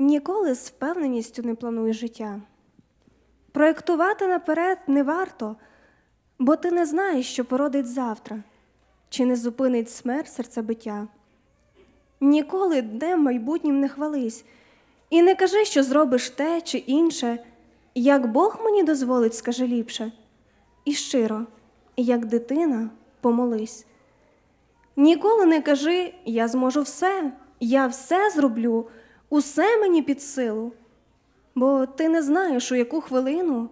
Ніколи з впевненістю не плануй життя. Проєктувати наперед не варто, бо ти не знаєш, що породить завтра, чи не зупинить смерть серцебиття. Ніколи днем майбутнім не хвались, і не кажи, що зробиш те чи інше, як Бог мені дозволить, скажи ліпше, і щиро, як дитина, помолись. Ніколи не кажи, я зможу все, я все зроблю, усе мені під силу. Бо ти не знаєш, у яку хвилину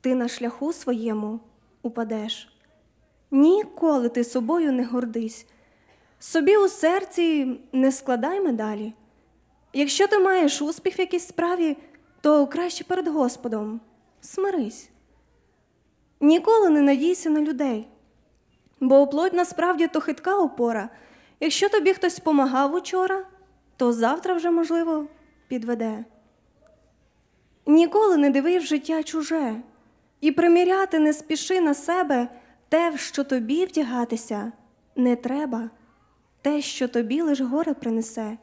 ти на шляху своєму упадеш. Ніколи ти собою не гордись, собі у серці не складай медалі. Якщо ти маєш успіх в якійсь справі, то краще перед Господом смирись. Ніколи не надійся на людей, бо плоть насправді то хитка опора. Якщо тобі хтось помагав учора, то завтра вже, можливо, підведе. Ніколи не диви в життя чуже, і приміряти не спіши на себе те, в що тобі вдягатися не треба, те, що тобі лиш горе принесе.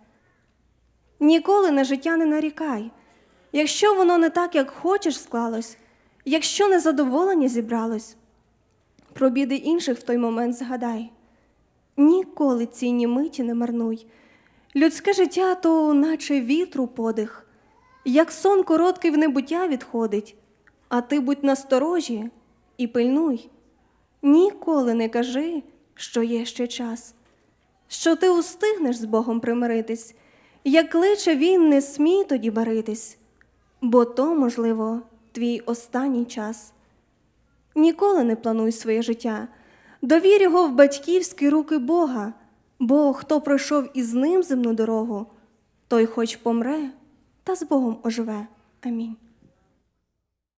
Ніколи на життя не нарікай, якщо воно не так, як хочеш, склалось, якщо незадоволення зібралось, про біди інших в той момент згадай. Ніколи цінні миті не марнуй. Людське життя то наче вітру подих, як сон короткий в небуття відходить, а ти будь насторожі і пильнуй. Ніколи не кажи, що є ще час, що ти устигнеш з Богом примиритись, як кличе він, не смій тоді баритись, бо то, можливо, твій останній час. Ніколи не плануй своє життя, довір його в батьківські руки Бога, бо хто пройшов із ним земну дорогу, той хоч помре, та з Богом оживе. Амінь.